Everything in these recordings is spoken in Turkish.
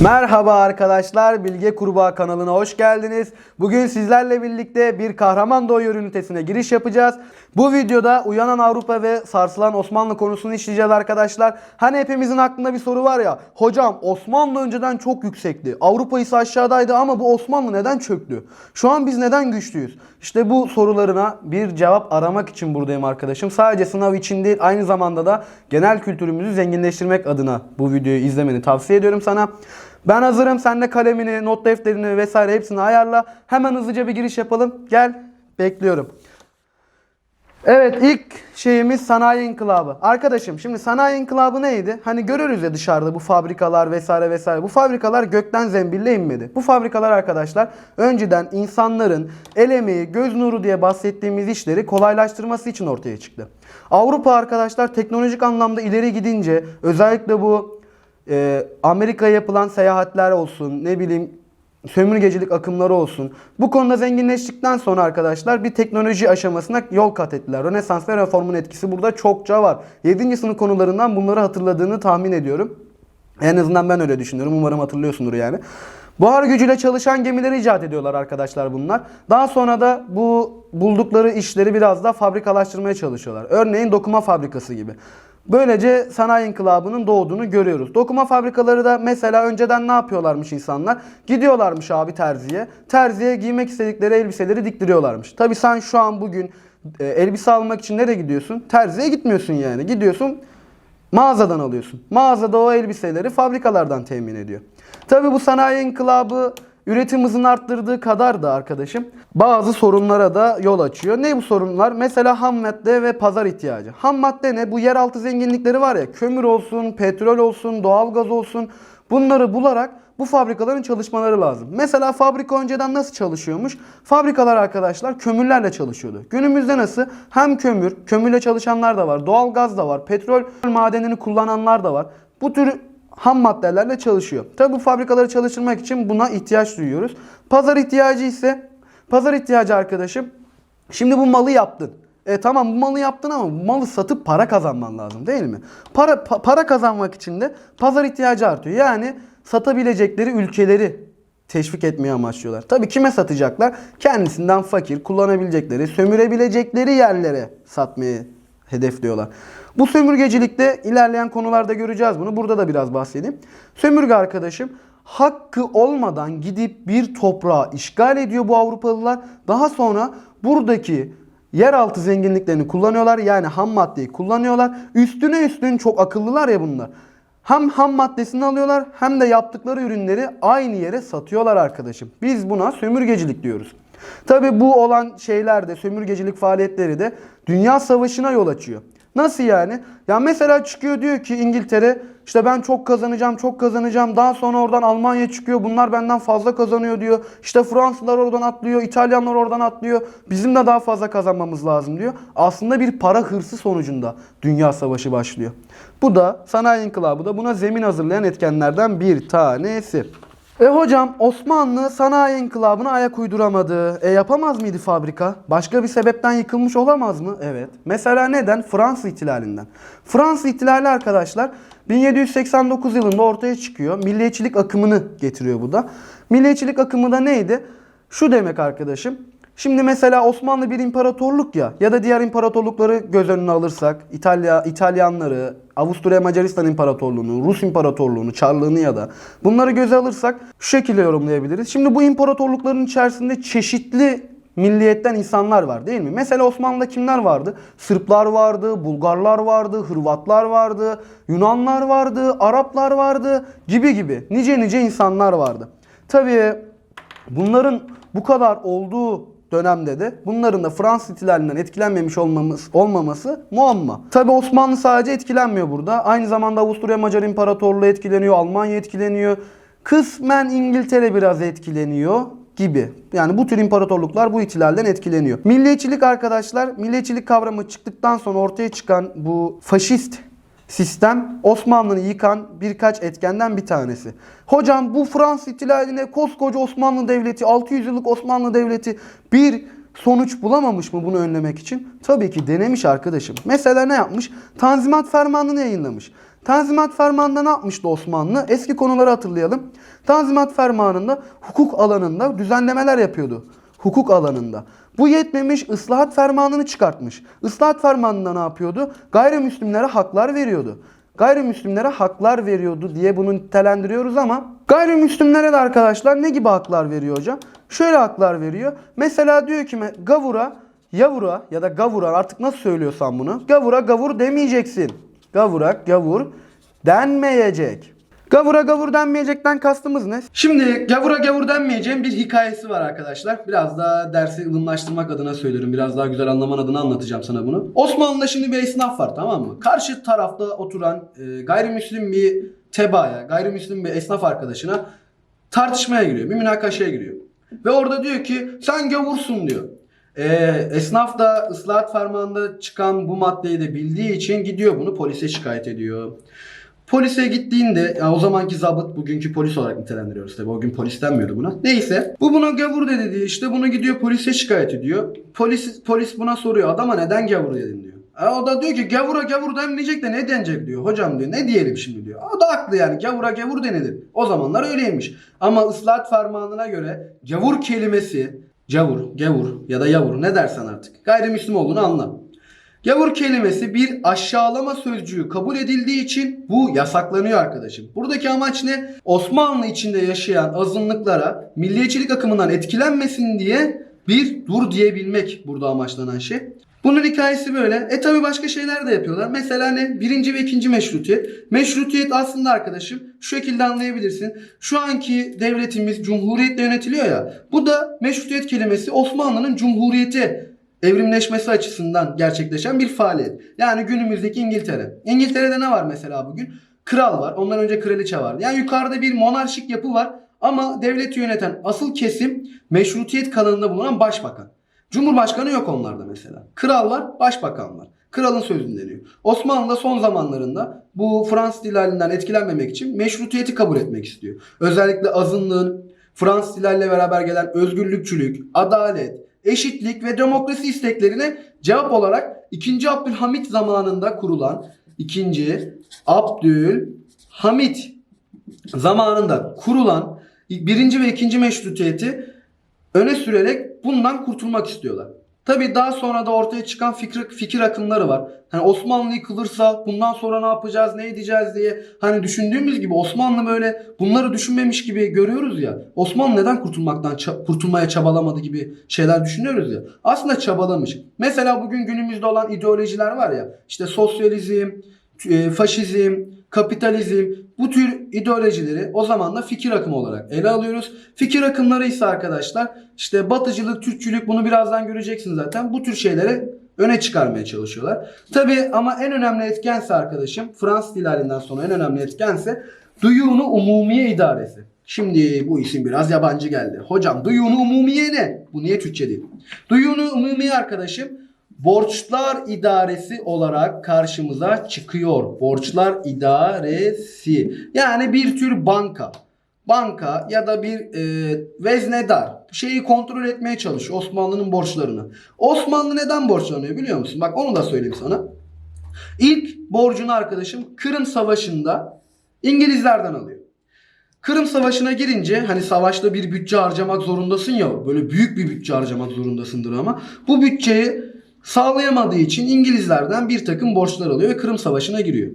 Merhaba arkadaşlar, Bilge Kurbağa kanalına hoş geldiniz. Bugün sizlerle birlikte bir kahraman doğuyor ünitesine giriş yapacağız. Bu videoda uyanan Avrupa ve sarsılan Osmanlı konusunu işleyeceğiz arkadaşlar. Hani hepimizin aklında bir soru var ya, hocam Osmanlı önceden çok yüksekti. Avrupa ise aşağıdaydı ama bu Osmanlı neden çöktü? Şu an biz neden güçlüyüz? İşte bu sorularına bir cevap aramak için buradayım arkadaşım. Sadece sınav için değil, aynı zamanda da genel kültürümüzü zenginleştirmek adına bu videoyu izlemeni tavsiye ediyorum sana. Ben hazırım. Sen de kalemini, not defterini vesaire hepsini ayarla. Hemen hızlıca bir giriş yapalım. Gel. Bekliyorum. Evet ilk şeyimiz sanayi inkılabı. Arkadaşım şimdi sanayi inkılabı neydi? Hani görürüz ya dışarıda bu fabrikalar vesaire vesaire. Bu fabrikalar gökten zembille inmedi. Bu fabrikalar arkadaşlar önceden insanların el emeği, göz nuru diye bahsettiğimiz işleri kolaylaştırması için ortaya çıktı. Avrupa arkadaşlar teknolojik anlamda ileri gidince özellikle bu e, Amerika'ya yapılan seyahatler olsun ne bileyim sömürgecilik akımları olsun. Bu konuda zenginleştikten sonra arkadaşlar bir teknoloji aşamasına yol kat ettiler. Rönesans ve reformun etkisi burada çokça var. 7. sınıf konularından bunları hatırladığını tahmin ediyorum. En azından ben öyle düşünüyorum. Umarım hatırlıyorsundur yani. Buhar gücüyle çalışan gemileri icat ediyorlar arkadaşlar bunlar. Daha sonra da bu buldukları işleri biraz daha fabrikalaştırmaya çalışıyorlar. Örneğin dokuma fabrikası gibi. Böylece sanayi inkılabının doğduğunu görüyoruz. Dokuma fabrikaları da mesela önceden ne yapıyorlarmış insanlar? Gidiyorlarmış abi terziye. Terziye giymek istedikleri elbiseleri diktiriyorlarmış. Tabi sen şu an bugün e, elbise almak için nereye gidiyorsun? Terziye gitmiyorsun yani. Gidiyorsun mağazadan alıyorsun. Mağazada o elbiseleri fabrikalardan temin ediyor. Tabi bu sanayi inkılabı üretim hızını arttırdığı kadar da arkadaşım bazı sorunlara da yol açıyor. Ne bu sorunlar? Mesela ham madde ve pazar ihtiyacı. Ham madde ne? Bu yeraltı zenginlikleri var ya kömür olsun, petrol olsun, doğalgaz olsun bunları bularak bu fabrikaların çalışmaları lazım. Mesela fabrika önceden nasıl çalışıyormuş? Fabrikalar arkadaşlar kömürlerle çalışıyordu. Günümüzde nasıl? Hem kömür, kömürle çalışanlar da var, doğalgaz da var, petrol madenini kullananlar da var. Bu tür ham maddelerle çalışıyor. Tabi bu fabrikaları çalıştırmak için buna ihtiyaç duyuyoruz. Pazar ihtiyacı ise pazar ihtiyacı arkadaşım. Şimdi bu malı yaptın. E tamam bu malı yaptın ama bu malı satıp para kazanman lazım değil mi? Para pa- para kazanmak için de pazar ihtiyacı artıyor. Yani satabilecekleri ülkeleri teşvik etmeye amaçlıyorlar. Tabii kime satacaklar? Kendisinden fakir, kullanabilecekleri, sömürebilecekleri yerlere satmayı hedefliyorlar. Bu sömürgecilikte ilerleyen konularda göreceğiz bunu. Burada da biraz bahsedeyim. Sömürge arkadaşım hakkı olmadan gidip bir toprağı işgal ediyor bu Avrupalılar. Daha sonra buradaki yeraltı zenginliklerini kullanıyorlar. Yani ham maddeyi kullanıyorlar. Üstüne üstün çok akıllılar ya bunlar. Hem ham maddesini alıyorlar hem de yaptıkları ürünleri aynı yere satıyorlar arkadaşım. Biz buna sömürgecilik diyoruz. Tabi bu olan şeyler de sömürgecilik faaliyetleri de dünya savaşına yol açıyor. Nasıl yani? Ya mesela çıkıyor diyor ki İngiltere işte ben çok kazanacağım çok kazanacağım. Daha sonra oradan Almanya çıkıyor bunlar benden fazla kazanıyor diyor. İşte Fransızlar oradan atlıyor İtalyanlar oradan atlıyor. Bizim de daha fazla kazanmamız lazım diyor. Aslında bir para hırsı sonucunda dünya savaşı başlıyor. Bu da sanayi inkılabı da buna zemin hazırlayan etkenlerden bir tanesi. E hocam Osmanlı sanayi inkılabına ayak uyduramadı. E yapamaz mıydı fabrika? Başka bir sebepten yıkılmış olamaz mı? Evet. Mesela neden? Fransız ihtilalinden. Fransız ihtilali arkadaşlar 1789 yılında ortaya çıkıyor. Milliyetçilik akımını getiriyor bu da. Milliyetçilik akımı da neydi? Şu demek arkadaşım. Şimdi mesela Osmanlı bir imparatorluk ya ya da diğer imparatorlukları göz önüne alırsak İtalya İtalyanları, Avusturya Macaristan İmparatorluğunu, Rus İmparatorluğunu, Çarlığını ya da bunları göze alırsak şu şekilde yorumlayabiliriz. Şimdi bu imparatorlukların içerisinde çeşitli milliyetten insanlar var değil mi? Mesela Osmanlı'da kimler vardı? Sırplar vardı, Bulgarlar vardı, Hırvatlar vardı, Yunanlar vardı, Araplar vardı gibi gibi nice nice insanlar vardı. Tabii bunların bu kadar olduğu dönemde de bunların da Fransız ihtilalinden etkilenmemiş olmamız, olmaması muamma. Tabi Osmanlı sadece etkilenmiyor burada. Aynı zamanda Avusturya Macar İmparatorluğu etkileniyor, Almanya etkileniyor. Kısmen İngiltere biraz etkileniyor gibi. Yani bu tür imparatorluklar bu ihtilalden etkileniyor. Milliyetçilik arkadaşlar, milliyetçilik kavramı çıktıktan sonra ortaya çıkan bu faşist sistem Osmanlı'nı yıkan birkaç etkenden bir tanesi. Hocam bu Fransız ihtilaline koskoca Osmanlı Devleti, 600 yıllık Osmanlı Devleti bir sonuç bulamamış mı bunu önlemek için? Tabii ki denemiş arkadaşım. Mesela ne yapmış? Tanzimat Fermanı'nı yayınlamış. Tanzimat Fermanı'nda ne yapmıştı Osmanlı? Eski konuları hatırlayalım. Tanzimat Fermanı'nda hukuk alanında düzenlemeler yapıyordu. Hukuk alanında. Bu yetmemiş ıslahat fermanını çıkartmış. Islahat fermanında ne yapıyordu? Gayrimüslimlere haklar veriyordu. Gayrimüslimlere haklar veriyordu diye bunu nitelendiriyoruz ama gayrimüslimlere de arkadaşlar ne gibi haklar veriyor hocam? Şöyle haklar veriyor. Mesela diyor ki gavura, yavura ya da gavura artık nasıl söylüyorsan bunu. Gavura gavur demeyeceksin. Gavura gavur denmeyecek. Gavura gavur denmeyecekten kastımız ne? Şimdi gavura gavur denmeyeceğim bir hikayesi var arkadaşlar. Biraz daha dersi ılımlaştırmak adına söylüyorum. Biraz daha güzel anlaman adına anlatacağım sana bunu. Osmanlı'da şimdi bir esnaf var tamam mı? Karşı tarafta oturan e, gayrimüslim bir tebaaya, gayrimüslim bir esnaf arkadaşına tartışmaya giriyor. Bir münakaşaya giriyor. Ve orada diyor ki sen gavursun diyor. Ee, esnaf da ıslahat fermanında çıkan bu maddeyi de bildiği için gidiyor bunu polise şikayet ediyor. Polise gittiğinde ya o zamanki zabıt bugünkü polis olarak nitelendiriyoruz tabii. O gün polis denmiyordu buna. Neyse. Bu buna gavur dedi diye işte bunu gidiyor polise şikayet ediyor. Polis polis buna soruyor. Adama neden gavur dedin diyor. E, o da diyor ki gavura gavur denmeyecek de ne denecek diyor. Hocam diyor ne diyelim şimdi diyor. O da haklı yani gavura gavur denilir. O zamanlar öyleymiş. Ama ıslahat fermanına göre gavur kelimesi Cavur, gavur ya da yavur ne dersen artık. Gayrimüslim olduğunu anla. Gavur kelimesi bir aşağılama sözcüğü kabul edildiği için bu yasaklanıyor arkadaşım. Buradaki amaç ne? Osmanlı içinde yaşayan azınlıklara milliyetçilik akımından etkilenmesin diye bir dur diyebilmek burada amaçlanan şey. Bunun hikayesi böyle. E tabi başka şeyler de yapıyorlar. Mesela ne? Birinci ve ikinci meşrutiyet. Meşrutiyet aslında arkadaşım şu şekilde anlayabilirsin. Şu anki devletimiz cumhuriyetle yönetiliyor ya. Bu da meşrutiyet kelimesi Osmanlı'nın cumhuriyeti evrimleşmesi açısından gerçekleşen bir faaliyet. Yani günümüzdeki İngiltere. İngiltere'de ne var mesela bugün? Kral var. Ondan önce kraliçe vardı. Yani yukarıda bir monarşik yapı var. Ama devleti yöneten asıl kesim meşrutiyet kanalında bulunan başbakan. Cumhurbaşkanı yok onlarda mesela. Kral var, başbakan var. Kralın sözü dinleniyor. Osmanlı da son zamanlarında bu Fransız ihtilalinden etkilenmemek için meşrutiyeti kabul etmek istiyor. Özellikle azınlığın Fransız ihtilaliyle beraber gelen özgürlükçülük, adalet, eşitlik ve demokrasi isteklerine cevap olarak 2. Abdülhamit zamanında kurulan 2. Abdülhamit zamanında kurulan birinci ve ikinci meşrutiyeti öne sürerek bundan kurtulmak istiyorlar. Tabii daha sonra da ortaya çıkan fikir, fikir akımları var. Hani Osmanlı yıkılırsa bundan sonra ne yapacağız, ne edeceğiz diye hani düşündüğümüz gibi Osmanlı böyle bunları düşünmemiş gibi görüyoruz ya. Osmanlı neden kurtulmaktan kurtulmaya çabalamadı gibi şeyler düşünüyoruz ya. Aslında çabalamış. Mesela bugün günümüzde olan ideolojiler var ya. işte sosyalizm, e, faşizm, kapitalizm bu tür ideolojileri o zaman da fikir akımı olarak ele alıyoruz. Fikir akımları ise arkadaşlar işte batıcılık, Türkçülük bunu birazdan göreceksin zaten. Bu tür şeyleri öne çıkarmaya çalışıyorlar. Tabi ama en önemli etkense arkadaşım Fransız ihtilalinden sonra en önemli etkense Duyunu Umumiye İdaresi. Şimdi bu isim biraz yabancı geldi. Hocam Duyunu Umumiye ne? Bu niye Türkçe değil? Duyunu Umumiye arkadaşım Borçlar idaresi olarak karşımıza çıkıyor. Borçlar idaresi. Yani bir tür banka. Banka ya da bir e, veznedar şeyi kontrol etmeye çalışıyor Osmanlı'nın borçlarını. Osmanlı neden borçlanıyor biliyor musun? Bak onu da söyleyeyim sana. İlk borcunu arkadaşım Kırım Savaşı'nda İngilizlerden alıyor. Kırım Savaşı'na girince hani savaşta bir bütçe harcamak zorundasın ya böyle büyük bir bütçe harcamak zorundasındır ama bu bütçeyi sağlayamadığı için İngilizlerden bir takım borçlar alıyor ve Kırım Savaşı'na giriyor.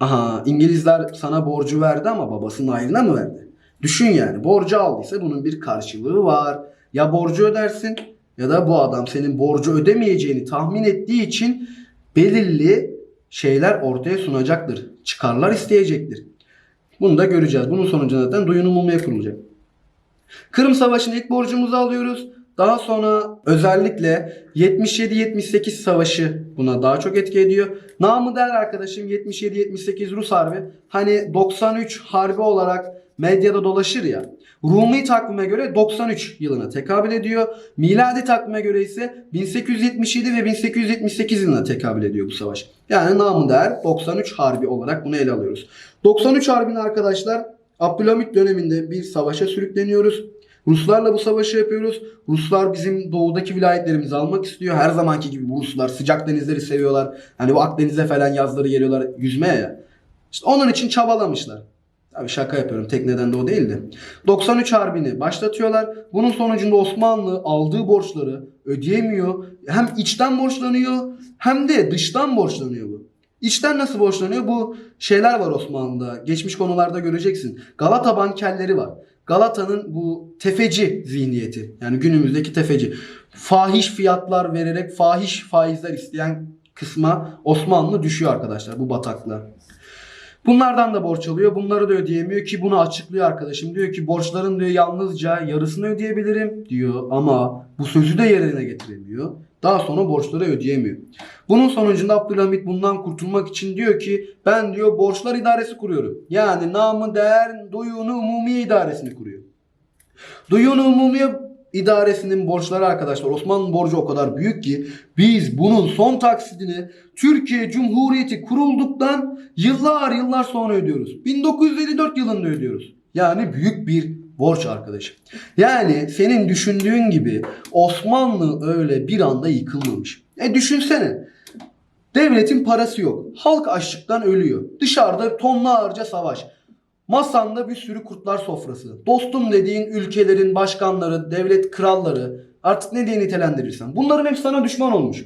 Aha İngilizler sana borcu verdi ama babasının ayrına mı verdi? Düşün yani borcu aldıysa bunun bir karşılığı var. Ya borcu ödersin ya da bu adam senin borcu ödemeyeceğini tahmin ettiği için belirli şeyler ortaya sunacaktır. Çıkarlar isteyecektir. Bunu da göreceğiz. Bunun sonucunda zaten duyun umumaya kurulacak. Kırım Savaşı'nın ilk borcumuzu alıyoruz. Daha sonra özellikle 77-78 savaşı buna daha çok etki ediyor. Namı der arkadaşım 77-78 Rus Harbi. Hani 93 Harbi olarak medyada dolaşır ya. Rumi takvime göre 93 yılına tekabül ediyor. Miladi takvime göre ise 1877 ve 1878 yılına tekabül ediyor bu savaş. Yani namı der 93 Harbi olarak bunu ele alıyoruz. 93 Harbi'nin arkadaşlar Abdülhamit döneminde bir savaşa sürükleniyoruz. Ruslarla bu savaşı yapıyoruz. Ruslar bizim doğudaki vilayetlerimizi almak istiyor. Her zamanki gibi bu Ruslar sıcak denizleri seviyorlar. Hani bu Akdeniz'e falan yazları geliyorlar yüzmeye ya. İşte onun için çabalamışlar. Tabii şaka yapıyorum. Tek neden de o değildi. 93 Harbi'ni başlatıyorlar. Bunun sonucunda Osmanlı aldığı borçları ödeyemiyor. Hem içten borçlanıyor hem de dıştan borçlanıyor bu. İçten nasıl borçlanıyor? Bu şeyler var Osmanlı'da. Geçmiş konularda göreceksin. Galata bankerleri var. Galata'nın bu tefeci zihniyeti. Yani günümüzdeki tefeci. Fahiş fiyatlar vererek fahiş faizler isteyen kısma Osmanlı düşüyor arkadaşlar bu bataklığa. Bunlardan da borç alıyor. Bunları da ödeyemiyor ki bunu açıklıyor arkadaşım. Diyor ki borçların diyor yalnızca yarısını ödeyebilirim diyor ama bu sözü de yerine getiremiyor. Daha sonra borçları ödeyemiyor. Bunun sonucunda Abdülhamit bundan kurtulmak için diyor ki ben diyor borçlar idaresi kuruyorum. Yani namı değer duyunu umumi idaresini kuruyor. Duyunu umumi idaresinin borçları arkadaşlar Osmanlı borcu o kadar büyük ki biz bunun son taksidini Türkiye Cumhuriyeti kurulduktan yıllar yıllar sonra ödüyoruz. 1954 yılında ödüyoruz. Yani büyük bir borç arkadaşım. Yani senin düşündüğün gibi Osmanlı öyle bir anda yıkılmamış. E düşünsene. Devletin parası yok. Halk açlıktan ölüyor. Dışarıda tonlarca savaş. Masanda bir sürü kurtlar sofrası. Dostum dediğin ülkelerin başkanları, devlet kralları artık ne diye nitelendirirsen. Bunların hepsi sana düşman olmuş.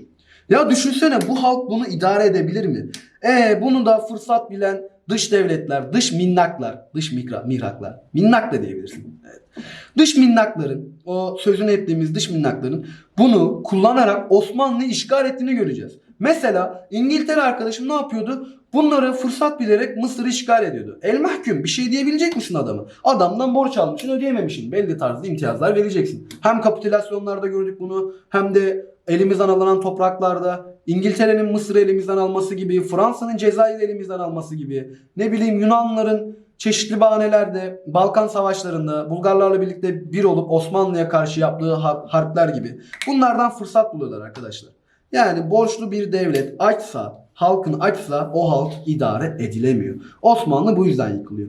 Ya düşünsene bu halk bunu idare edebilir mi? E bunu da fırsat bilen dış devletler, dış minnaklar, dış mikra, mihraklar, minnak da diyebilirsin. Evet. Dış minnakların, o sözünü ettiğimiz dış minnakların bunu kullanarak Osmanlı'yı işgal ettiğini göreceğiz. Mesela İngiltere arkadaşım ne yapıyordu? Bunları fırsat bilerek Mısır'ı işgal ediyordu. El mahkum bir şey diyebilecek misin adamı? Adamdan borç almışsın ödeyememişsin. Belli tarzda imtiyazlar vereceksin. Hem kapitülasyonlarda gördük bunu hem de elimizden alınan topraklarda İngiltere'nin Mısır'ı elimizden alması gibi, Fransa'nın Cezayir'i elimizden alması gibi, ne bileyim Yunanların çeşitli bahanelerde Balkan savaşlarında Bulgarlarla birlikte bir olup Osmanlı'ya karşı yaptığı har- harpler gibi bunlardan fırsat buluyorlar arkadaşlar. Yani borçlu bir devlet açsa, halkın açsa o halk idare edilemiyor. Osmanlı bu yüzden yıkılıyor.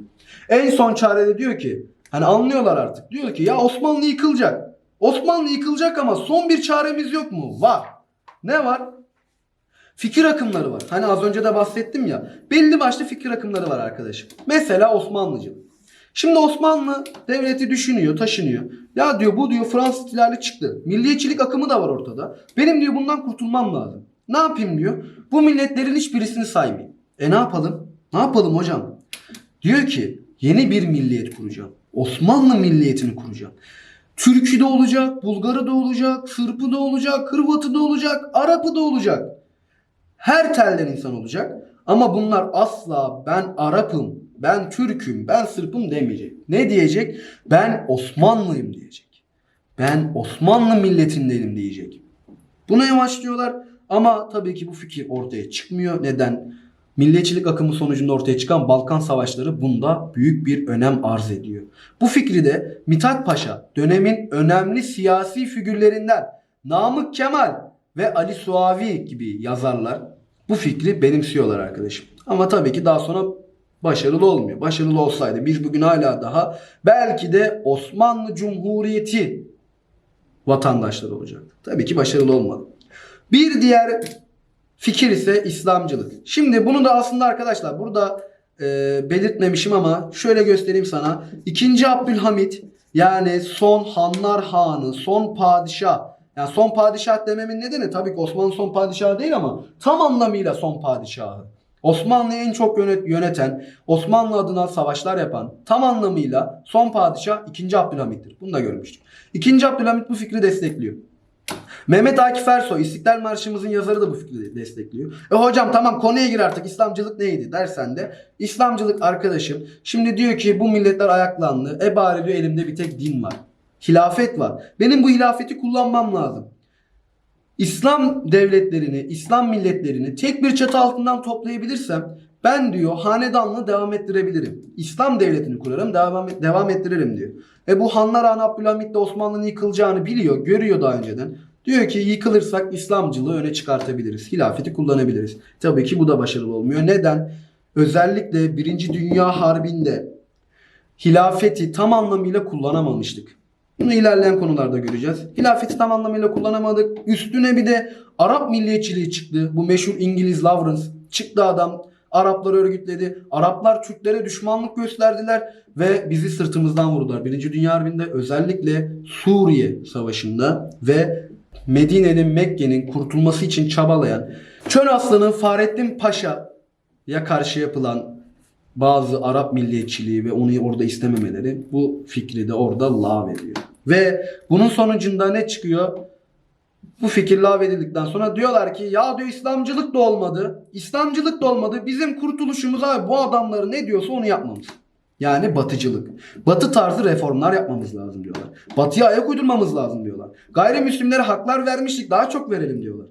En son çarede diyor ki, hani anlıyorlar artık. Diyor ki ya Osmanlı yıkılacak. Osmanlı yıkılacak ama son bir çaremiz yok mu? Var. Ne var? Fikir akımları var. Hani az önce de bahsettim ya. Belli başlı fikir akımları var arkadaşım. Mesela Osmanlıcılık. Şimdi Osmanlı devleti düşünüyor, taşınıyor. Ya diyor bu diyor Fransız ihtilali çıktı. Milliyetçilik akımı da var ortada. Benim diyor bundan kurtulmam lazım. Ne yapayım diyor. Bu milletlerin hiçbirisini saymayayım. E ne yapalım? Ne yapalım hocam? Diyor ki yeni bir milliyet kuracağım. Osmanlı milliyetini kuracağım. Türk'ü de olacak, Bulgarı da olacak, Sırp'ı da olacak, Hırvat'ı da olacak, Arap'ı da olacak. Her telden insan olacak. Ama bunlar asla ben Arap'ım, ben Türk'üm, ben Sırp'ım demeyecek. Ne diyecek? Ben Osmanlıyım diyecek. Ben Osmanlı milletindenim diyecek. Buna amaçlıyorlar ama tabii ki bu fikir ortaya çıkmıyor. Neden? Milliyetçilik akımı sonucunda ortaya çıkan Balkan Savaşları bunda büyük bir önem arz ediyor. Bu fikri de Mithat Paşa dönemin önemli siyasi figürlerinden Namık Kemal ve Ali Suavi gibi yazarlar bu fikri benimsiyorlar arkadaşım. Ama tabii ki daha sonra başarılı olmuyor. Başarılı olsaydı biz bugün hala daha belki de Osmanlı Cumhuriyeti vatandaşları olacak. Tabii ki başarılı olmadı. Bir diğer fikir ise İslamcılık. Şimdi bunu da aslında arkadaşlar burada e, belirtmemişim ama şöyle göstereyim sana. İkinci Abdülhamit yani son Hanlar Hanı, son padişah. Yani son padişah dememin nedeni tabii ki Osmanlı son padişahı değil ama tam anlamıyla son padişahı. Osmanlı'yı en çok yönet- yöneten, Osmanlı adına savaşlar yapan tam anlamıyla son padişah 2. Abdülhamit'tir. Bunu da görmüştük. 2. Abdülhamit bu fikri destekliyor. Mehmet Akif Ersoy İstiklal Marşımızın yazarı da bu fikri destekliyor. E hocam tamam konuya gir artık İslamcılık neydi dersen de İslamcılık arkadaşım şimdi diyor ki bu milletler ayaklandı. E bari diyor elimde bir tek din var. Hilafet var. Benim bu hilafeti kullanmam lazım. İslam devletlerini, İslam milletlerini tek bir çatı altından toplayabilirsem ben diyor hanedanlığı devam ettirebilirim. İslam devletini kurarım, devam, devam ettiririm diyor. E bu Hanlar Han Abdülhamit de Osmanlı'nın yıkılacağını biliyor, görüyor daha önceden. Diyor ki yıkılırsak İslamcılığı öne çıkartabiliriz. Hilafeti kullanabiliriz. Tabii ki bu da başarılı olmuyor. Neden? Özellikle 1. Dünya Harbi'nde hilafeti tam anlamıyla kullanamamıştık. Bunu ilerleyen konularda göreceğiz. Hilafeti tam anlamıyla kullanamadık. Üstüne bir de Arap milliyetçiliği çıktı. Bu meşhur İngiliz Lawrence çıktı adam. Araplar örgütledi. Araplar Türklere düşmanlık gösterdiler ve bizi sırtımızdan vurdular. Birinci Dünya Harbi'nde özellikle Suriye Savaşı'nda ve Medine'nin, Mekke'nin kurtulması için çabalayan Çöl Aslanı Fahrettin Paşa'ya karşı yapılan bazı Arap milliyetçiliği ve onu orada istememeleri bu fikri de orada lağvediyor. Ve bunun sonucunda ne çıkıyor? Bu fikir lağvedildikten sonra diyorlar ki ya diyor İslamcılık da olmadı. İslamcılık da olmadı. Bizim kurtuluşumuz abi bu adamları ne diyorsa onu yapmamız. Yani batıcılık. Batı tarzı reformlar yapmamız lazım diyorlar. Batıya ayak uydurmamız lazım diyorlar. Gayrimüslimlere haklar vermiştik daha çok verelim diyorlar.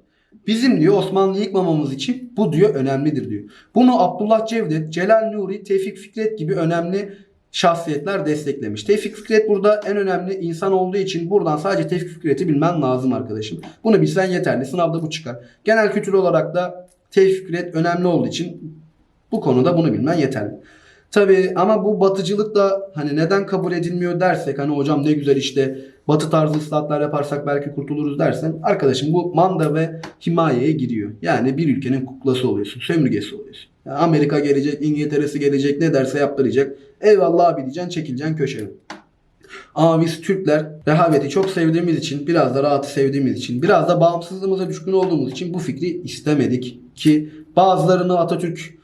Bizim diyor Osmanlı'yı yıkmamamız için bu diyor önemlidir diyor. Bunu Abdullah Cevdet, Celal Nuri, Tevfik Fikret gibi önemli şahsiyetler desteklemiş. Tevfik Fikret burada en önemli insan olduğu için buradan sadece Tevfik Fikret'i bilmen lazım arkadaşım. Bunu bilsen yeterli. Sınavda bu çıkar. Genel kültür olarak da Tevfik Fikret önemli olduğu için bu konuda bunu bilmen yeterli. Tabii ama bu batıcılık da hani neden kabul edilmiyor dersek hani hocam ne güzel işte batı tarzı ıslahatlar yaparsak belki kurtuluruz dersen arkadaşım bu manda ve himayeye giriyor. Yani bir ülkenin kuklası oluyorsun, sömürgesi oluyorsun. Amerika gelecek, İngiltere'si gelecek ne derse yaptıracak. Eyvallah abi diyeceksin çekileceksin köşeye. Ama biz Türkler rehaveti çok sevdiğimiz için, biraz da rahatı sevdiğimiz için, biraz da bağımsızlığımıza düşkün olduğumuz için bu fikri istemedik. Ki bazılarını Atatürk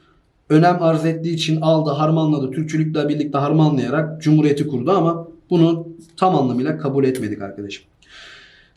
önem arz ettiği için aldı, harmanladı. Türkçülükle birlikte harmanlayarak Cumhuriyeti kurdu ama bunu tam anlamıyla kabul etmedik arkadaşım.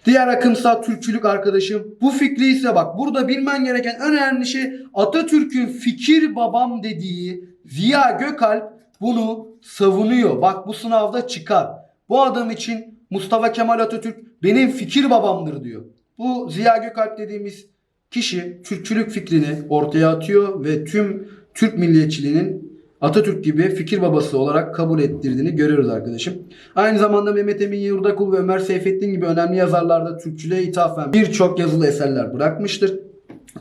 Diğer akımsal Türkçülük arkadaşım bu fikri ise bak burada bilmen gereken en önemli şey Atatürk'ün fikir babam dediği Ziya Gökalp bunu savunuyor. Bak bu sınavda çıkar. Bu adam için Mustafa Kemal Atatürk benim fikir babamdır diyor. Bu Ziya Gökalp dediğimiz kişi Türkçülük fikrini ortaya atıyor ve tüm Türk milliyetçiliğinin Atatürk gibi fikir babası olarak kabul ettirdiğini görüyoruz arkadaşım. Aynı zamanda Mehmet Emin Yurdakul ve Ömer Seyfettin gibi önemli yazarlarda Türkçülüğe ithafen birçok yazılı eserler bırakmıştır.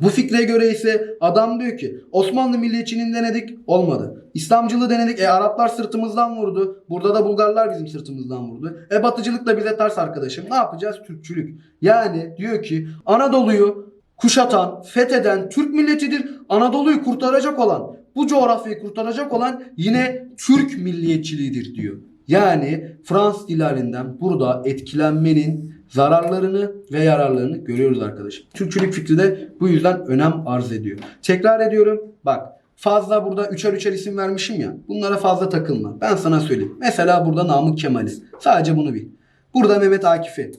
Bu fikre göre ise adam diyor ki Osmanlı milliyetçiliğini denedik olmadı. İslamcılığı denedik e Araplar sırtımızdan vurdu. Burada da Bulgarlar bizim sırtımızdan vurdu. E batıcılık da bize ters arkadaşım. Ne yapacağız? Türkçülük. Yani diyor ki Anadolu'yu kuşatan, fetheden Türk milletidir. Anadolu'yu kurtaracak olan, bu coğrafyayı kurtaracak olan yine Türk milliyetçiliğidir diyor. Yani Fransız dilarinden burada etkilenmenin zararlarını ve yararlarını görüyoruz arkadaşım. Türkçülük fikri de bu yüzden önem arz ediyor. Tekrar ediyorum. Bak fazla burada üçer üçer isim vermişim ya. Bunlara fazla takılma. Ben sana söyleyeyim. Mesela burada Namık Kemal'i. Sadece bunu bil. Burada Mehmet Akif'i.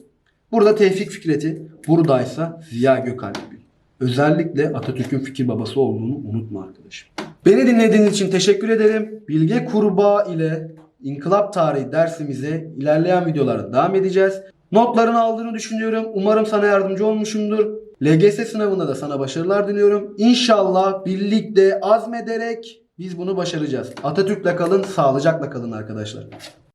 Burada Tevfik Fikret'i. Buradaysa Ziya Gökalp'i. Özellikle Atatürk'ün fikir babası olduğunu unutma arkadaşım. Beni dinlediğiniz için teşekkür ederim. Bilge Kurbağa ile İnkılap Tarihi dersimize ilerleyen videolarda devam edeceğiz. Notlarını aldığını düşünüyorum. Umarım sana yardımcı olmuşumdur. LGS sınavında da sana başarılar diliyorum. İnşallah birlikte azmederek biz bunu başaracağız. Atatürk'le kalın, sağlıcakla kalın arkadaşlar.